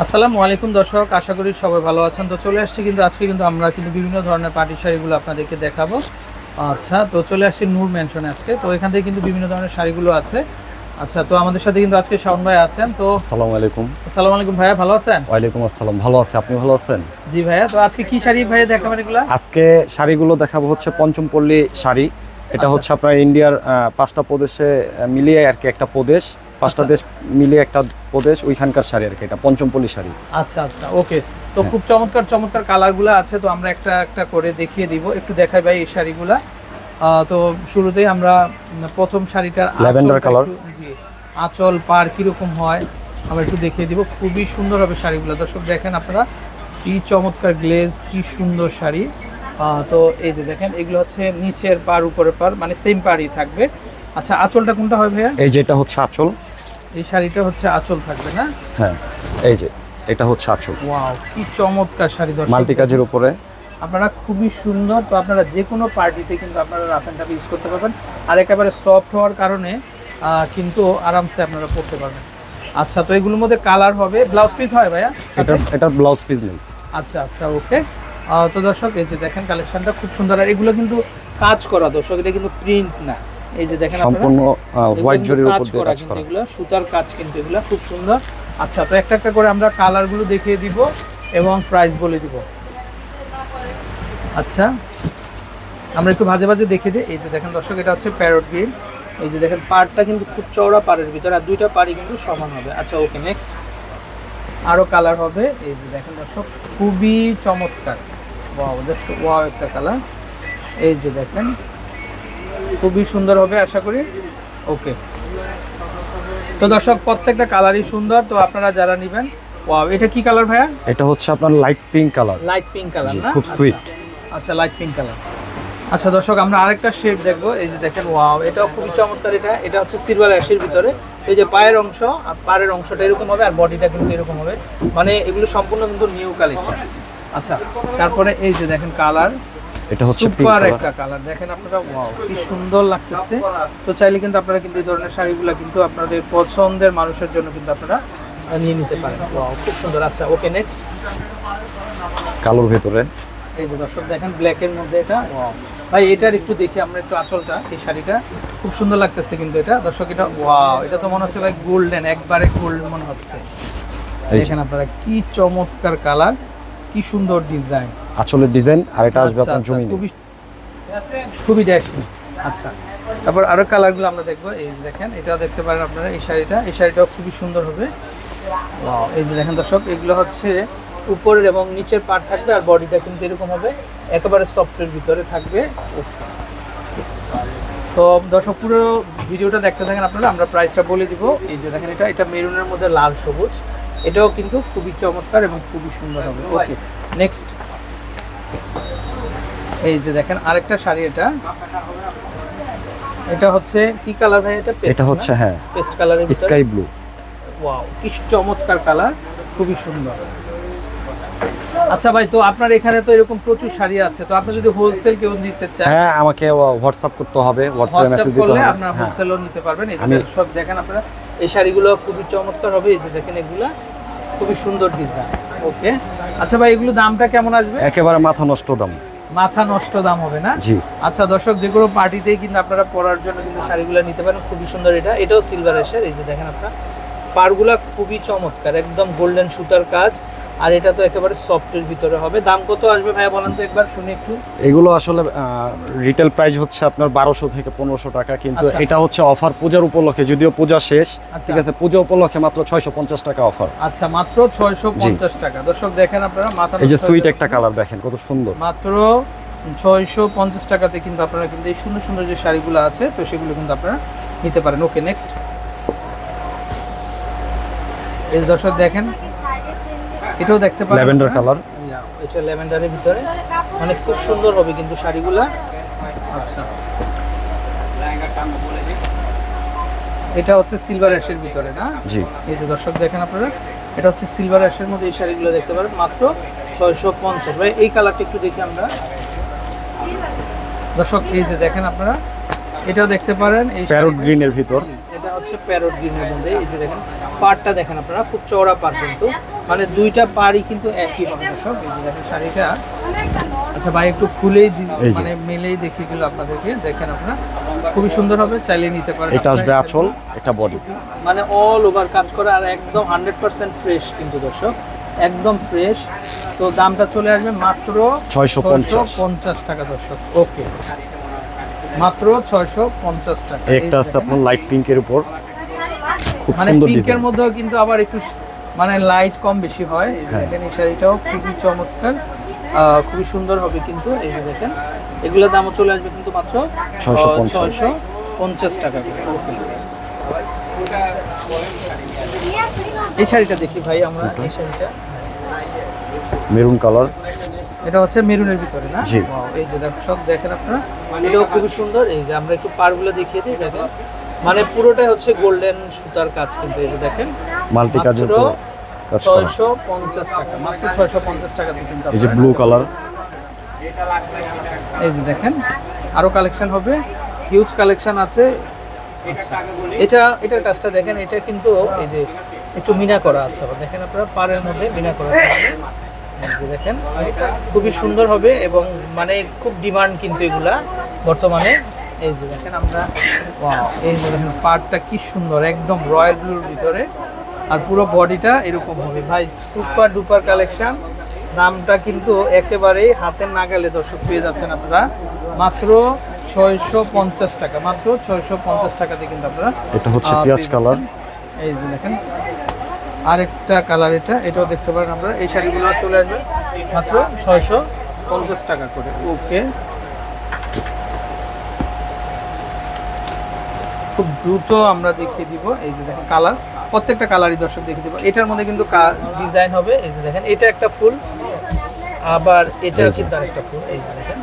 আসসালামু আলাইকুম দর্শক আশা করি সবাই ভালো আছেন। তো চলে আসছি কিন্তু আজকে কিন্তু আমরা কিন্তু বিভিন্ন ধরনের পার্টি শাড়িগুলো আপনাদেরকে দেখাবো। আচ্ছা তো চলে আসছি নূর মেনশনে আজকে। তো এখান থেকে কিন্তু বিভিন্ন ধরনের শাড়িগুলো আছে। আচ্ছা তো আমাদের সাথে কিন্তু আজকে শাওন ভাই আছেন। তো আসসালামু আলাইকুম। আসসালামু আলাইকুম ভাইয়া ভালো আছেন? ওয়ালাইকুম আসসালাম ভালো আছে। আপনি ভালো আছেন? জি ভাইয়া তো আজকে কি শাড়ি ভাইয়া দেখাবেন এগুলো? আজকে শাড়িগুলো দেখাবো হচ্ছে পঞ্চমপল্লী শাড়ি। এটা আচ্ছা। হচ্ছে আপনার ইন্ডিয়ার পাঁচটা প্রদেশে মিলিয়ে আর কি একটা প্রদেশ। পাঁচটা আচ্ছা। দেশ মিলিয়ে একটা প্রদেশ ওইখানকার শাড়ি আর কি এটা পঞ্চমপল্লী শাড়ি। আচ্ছা আচ্ছা ওকে। তো খুব চমৎকার চমৎকার কালারগুলো আছে তো আমরা একটা একটা করে দেখিয়ে দিব। একটু দেখাই ভাই এই শাড়িগুলা। তো শুরুতেই আমরা প্রথম শাড়িটার। একটু- জি, আঁচল পার কীরকম হয় আমরা একটু দেখিয়ে দিব। খুবই সুন্দর হবে শাড়িগুলো। দর্শক দেখেন আপনারা কি চমৎকার গ্লেজ কি সুন্দর শাড়ি। তো এই যে দেখেন এগুলো হচ্ছে নিচের পার উপরের পার মানে সেম পারই থাকবে। আচ্ছা আঁচলটা কোনটা হয় ভাইয়া? এই যে এটা হচ্ছে আঁচল এই শাড়িটা হচ্ছে আঁচল থাকবে না? হ্যাঁ এই যে এটা হচ্ছে আঁচল। ওয়াও কি চমৎকার শাড়ি দর্শক। মাল্টি কাজের উপরে। আপনারা খুবই সুন্দর তো আপনারা যে কোনো পার্টিতে কিন্তু আপনারা রাফ অ্যান্ড ইউজ করতে পারবেন। আর একেবারে সফট হওয়ার কারণে কিন্তু আরামসে আপনারা পরতে পারবেন। আচ্ছা তো এগুলোর মধ্যে কালার হবে। ব্লাউজ পিস হয় ভাইয়া? এটা এটা ব্লাউজ পিস নেই। আচ্ছা আচ্ছা ওকে। তো দর্শক এই যে দেখেন কালেকশনটা খুব সুন্দর। আর এগুলো কিন্তু কাজ করা দর্শক এটা কিন্তু প্রিন্ট না। এই যে দেখেন সম্পূর্ণ হোয়াইট জরির উপর দিয়ে কাজ করা। এগুলো সুতার কাজ কিন্তু এগুলো খুব সুন্দর। আচ্ছা তো একটা একটা করে আমরা কালারগুলো দেখিয়ে দিব এবং প্রাইস বলে দিব। আচ্ছা আমরা একটু ভাজে ভাজে দেখে দিই। এই যে দেখেন দর্শক এটা হচ্ছে প্যারট গ্রিন এই যে দেখেন পাড়টা কিন্তু খুব চওড়া পাড়ের ভিতরে আর দুইটা পাড়ি কিন্তু সমান হবে। আচ্ছা ওকে নেক্সট আরও কালার হবে। এই যে দেখেন দর্শক খুবই চমৎকার। ওয়াও জাস্ট ওয়াও একটা কালার এই যে দেখেন খুবই সুন্দর হবে আশা করি। ওকে। তো দর্শক প্রত্যেকটা কালারই সুন্দর তো আপনারা যারা নেবেন ওয়াও এটা কি কালার ভাইয়া? এটা হচ্ছে আপনার light pink colour light pink colour না? খুব sweet। আচ্ছা লাইট পিঙ্ক কালার আচ্ছা দর্শক আমরা আরেকটা শেড দেখব এই যে দেখেন ওয়াও এটাও খুবই চমৎকার এটা এটা হচ্ছে সিলভার অ্যাশের ভিতরে। এই যে পায়ের অংশ আর পায়ের অংশটা এরকম হবে আর বডিটা কিন্তু এরকম হবে। মানে এগুলো সম্পূর্ণ কিন্তু নিউ কালেকশন আচ্ছা তারপরে এই যে দেখেন কালার এটা হচ্ছে সুপার একটা কালার দেখেন আপনারা ওয়াও কি সুন্দর লাগতেছে। তো চাইলে কিন্তু আপনারা কিন্তু এই ধরনের শাড়িগুলো কিন্তু আপনাদের পছন্দের মানুষের জন্য কিন্তু আপনারা নিয়ে নিতে পারেন। ওয়াও খুব সুন্দর। আচ্ছা ওকে নেক্সট কালোর ভেতরে। এই যে দর্শক দেখেন ব্ল্যাকের মধ্যে এটা ওয়াও ভাই এটার একটু দেখি আমরা একটু আঁচলটা এই শাড়িটা। খুব সুন্দর লাগতেছে কিন্তু এটা। দর্শক এটা ওয়াও এটা তো মনে হচ্ছে ভাই গোল্ডেন একবারে গোল্ড মনে হচ্ছে। দেখেন আপনারা কি চমৎকার কালার কি সুন্দর ডিজাইন আঁচলের ডিজাইন আর এটা আসবে আপনার জমি খুবই খুবই ড্যাশি আচ্ছা তারপর আরও কালারগুলো আমরা দেখব। এই যে দেখেন এটাও দেখতে পারেন আপনারা এই শাড়িটা। এই শাড়িটাও খুবই সুন্দর হবে। এই যে দেখেন দর্শক এগুলো হচ্ছে উপরের এবং নিচের পার্ট থাকবে আর বডিটা কিন্তু এরকম হবে। একেবারে সফটের ভিতরে থাকবে। তো দর্শক পুরো ভিডিওটা দেখতে থাকেন আপনারা আমরা প্রাইসটা বলে দিব। এই যে দেখেন এটা এটা মেরুনের মধ্যে লাল সবুজ। এটাও কিন্তু খুবই চমৎকার এবং খুবই সুন্দর হবে। ওকে নেক্সট এই যে দেখেন আরেকটা শাড়ি এটা। এটা হচ্ছে কি কালার ভাই এটা? এটা হচ্ছে হ্যাঁ পেস্ট কালারের ভিতরে? Sky blue. ওয়াও কি চমৎকার কালার খুবই সুন্দর। আচ্ছা ভাই তো আপনার এখানে তো এরকম প্রচুর শাড়ি আছে তো আপনি যদি হোলসেল কেউ নিতে চান হ্যাঁ আমাকে হোয়াটসঅ্যাপ করতে হবে হোয়াটসঅ্যাপে মেসেজ দিতে হবে। আপনারা হ্যাঁ। হোলসেলও নিতে পারবেন। এই যে সব দেখেন আপনারা এই শাড়িগুলো খুবই চমৎকার হবে এই যে দেখেন এগুলা খুবই সুন্দর ডিজাইন ওকে আচ্ছা ভাই এগুলো দামটা কেমন আসবে? একেবারে মাথা নষ্ট দাম। মাথা নষ্ট দাম হবে না? জি। আচ্ছা দর্শক যে কোনো পার্টিতেই কিন্তু আপনারা পরার জন্য কিন্তু শাড়িগুলো নিতে পারেন। খুবই সুন্দর এটা। এটাও সিলভার এসের এই যে দেখেন আপনারা। পারগুলা খুবই চমৎকার একদম গোল্ডেন সুতার কাজ। আর এটা তো একেবারে সফটের ভিতরে হবে। দাম কত আসবে ভাইয়া বলেন তো একবার শুনি একটু। এগুলো আসলে রিটেল প্রাইস হচ্ছে আপনার বারোশো থেকে পনেরোশো টাকা কিন্তু আচ্ছা। এটা হচ্ছে অফার পূজার উপলক্ষে যদিও পূজা শেষ আচ্ছা। ঠিক আছে পূজা উপলক্ষে মাত্র ছয়শো পঞ্চাশ টাকা অফার আচ্ছা মাত্র ছয়শো পঞ্চাশ টাকা। দর্শক দেখেন আপনারা মাথা এই যে সুইট একটা কালার দেখেন কত সুন্দর। মাত্র ছয়শো পঞ্চাশ টাকাতে কিন্তু আপনারা কিন্তু এই সুন্দর সুন্দর যে শাড়িগুলো আছে তো সেগুলো কিন্তু আপনারা নিতে পারেন। ওকে নেক্সট এই দর্শক দেখেন এটাও দেখতে পারেন। ল্যাভেন্ডার। কালার এটা ল্যাভেন্ডারের ভিতরে। মানে খুব সুন্দর হবে কিন্তু শাড়িগুলা। আচ্ছা। এটা হচ্ছে সিলভার অ্যাশের ভিতরে না? জি। এই যে দর্শক দেখেন আপনারা এটা হচ্ছে সিলভার অ্যাশের মধ্যে এই শাড়িগুলো দেখতে পারেন। মাত্র ছয়শো পঞ্চাশ। ভাই এই কালারটা একটু দেখি আমরা। দর্শক এই যে দেখেন আপনারা এটাও দেখতে পারেন এই প্যারোট গ্রিনের ভিতর। হচ্ছে প্যারোট গ্রিনের মধ্যে। এই যে দেখেন পাড়টা দেখেন আপনারা খুব চওড়া পাড় কিন্তু। মানে দুইটা পাড়ই কিন্তু একই হবে দর্শক। এই যে দেখেন শাড়িটা। আচ্ছা ভাই একটু খুলেই মানে মেলেই দেখিয়ে গেল আপনাদেরকে। দেখেন আপনারা খুবই সুন্দর হবে চাইলে নিতে পারেন এটা আসবে আঁচল এটা বডি মানে অল ওভার কাজ করা আর একদম হান্ড্রেড পার্সেন্ট ফ্রেশ কিন্তু দর্শক। একদম ফ্রেশ তো দামটা চলে আসবে মাত্র 650 পঞ্চাশ। টাকা দর্শক। ওকে মাত্র ছয়শো পঞ্চাশ টাকা। একটা আছে আপনার লাইট পিঙ্কের উপর। খুব মানে সুন্দর পিঙ্কের ডিজাইন মধ্যেও কিন্তু আবার একটু মানে লাইট কম বেশি হয়। হ্যাঁ। দেখেন এই শাড়িটাও খুবই চমৎকার। খুবই সুন্দর হবে কিন্তু এই যে দেখেন। এগুলোর দামও চলে আসবে কিন্তু মাত্র 650 ছয়শো পঞ্চাশ। টাকা করে। এই শাড়িটা দেখি ভাই আমরা এই শাড়িটা। Maroon colour. এটা হচ্ছে মেরুনের ভিতরে না? জি। এই যে দর্শক দেখেন আপনারা? এটাও খুবই সুন্দর। এই যে আমরা একটু পারগুলো দেখিয়ে দিই দেখেন মানে পুরোটাই হচ্ছে গোল্ডেন সুতার কাজ কিন্তু এই যে দেখেন। মাল্টি কাজের ছয়শো পঞ্চাশ টাকা মাত্র ছয়শো পঞ্চাশ টাকা কিন্তু এই যে ব্লু কালার। এই যে দেখেন আরও কালেকশন হবে হিউজ কালেকশন আছে। আচ্ছা, এটা এটার কাজটা দেখেন এটা কিন্তু এই যে একটু মিনা করা আছে। দেখেন আপনারা পাড়ের মধ্যে মিনা করা আছে। দেখেন খুবই সুন্দর হবে এবং মানে খুব ডিমান্ড কিন্তু এগুলা বর্তমানে। এই যে দেখেন আমরা এই যে দেখেন পাড়টা কি সুন্দর একদম রয়্যাল ব্লুর ভিতরে। আর পুরো বডিটা এরকম হবে। ভাই সুপার ডুপার কালেকশন দামটা কিন্তু একেবারেই হাতের নাগালে দর্শক পেয়ে যাচ্ছেন আপনারা। মাত্র ছয়শো পঞ্চাশ টাকা মাত্র ছয়শো পঞ্চাশ টাকাতে কিন্তু আপনারা এটা হচ্ছে পেঁয়াজ কালার। এই যে দেখেন আরেকটা কালার এটা এটাও দেখতে পারেন আমরা এই শাড়িগুলো চলে আসবে মাত্র ছয়শো পঞ্চাশ টাকা করে। ওকে খুব দ্রুত আমরা দেখিয়ে দিব। এই যে দেখেন কালার প্রত্যেকটা কালারই দর্শক দেখিয়ে দিব। এটার মধ্যে কিন্তু ডিজাইন হবে। এই যে দেখেন এটা একটা ফুল আবার এটা কিন্তু আরেকটা ফুল। এই যে দেখেন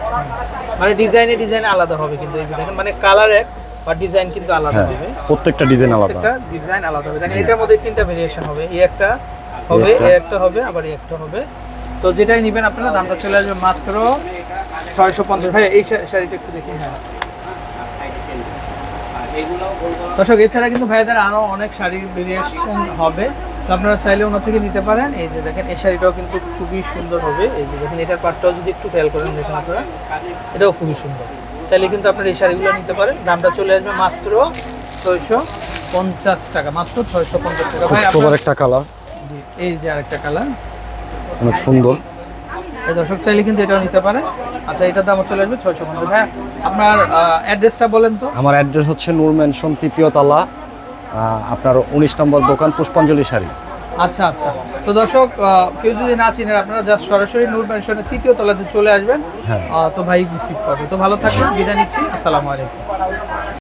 মানে ডিজাইনে ডিজাইনে আলাদা হবে কিন্তু। এই যে দেখেন মানে কালার এক বা ডিজাইন কিন্তু আলাদা হ্যাঁ হবে প্রত্যেকটা ডিজাইন আলাদা। প্রত্যেকটা ডিজাইন আলাদা হবে। দেখেন এটার মধ্যে তিনটা ভেরিয়েশন হবে। এই একটা হবে এই একটা হবে আবার এই একটা হবে। তো যেটাই নেবেন আপনারা দামটা চলে আসবে মাত্র ছয়শো পঞ্চাশ। ভাই এই শাড়িটা একটু দেখি হ্যাঁ। দর্শক এছাড়া কিন্তু ভাইদের আরও অনেক শাড়ির ভেরিয়েশন হবে। তো আপনারা চাইলে ওনার থেকে নিতে পারেন। এই যে দেখেন এই শাড়িটাও কিন্তু খুবই সুন্দর হবে। এই যে দেখেন এটার পাটটাও যদি একটু খেয়াল করেন দেখেন আপনারা এটাও খুবই সুন্দর। চাইলে কিন্তু আপনার এই শাড়িগুলো নিতে পারেন। দামটা চলে আসবে মাত্র ছয়শো পঞ্চাশ টাকা মাত্র ছয়শো পঞ্চাশ টাকা। ভাই আপনার একটা কালার এই যে আরেকটা কালার অনেক সুন্দর। এই দর্শক চাইলে কিন্তু এটাও নিতে পারে আচ্ছা এটার দাম চলে আসবে ছয়শো পঞ্চাশ। ভাই আপনার অ্যাড্রেসটা বলেন তো। আমার অ্যাড্রেস হচ্ছে নূর ম্যানশন তৃতীয় তলা আপনার উনিশ নম্বর দোকান পুষ্পাঞ্জলি শাড়ি। আচ্ছা আচ্ছা। তো দর্শক আহ, কেউ যদি না চিনেন আপনারা জাস্ট সরাসরি নূর ম্যানশনের তৃতীয় তলাতে চলে আসবেন। হ্যাঁ। তো ভাই রিসিভ করবে। তো ভালো থাকবেন বিদায় নিচ্ছি। আসসালামু আলাইকুম।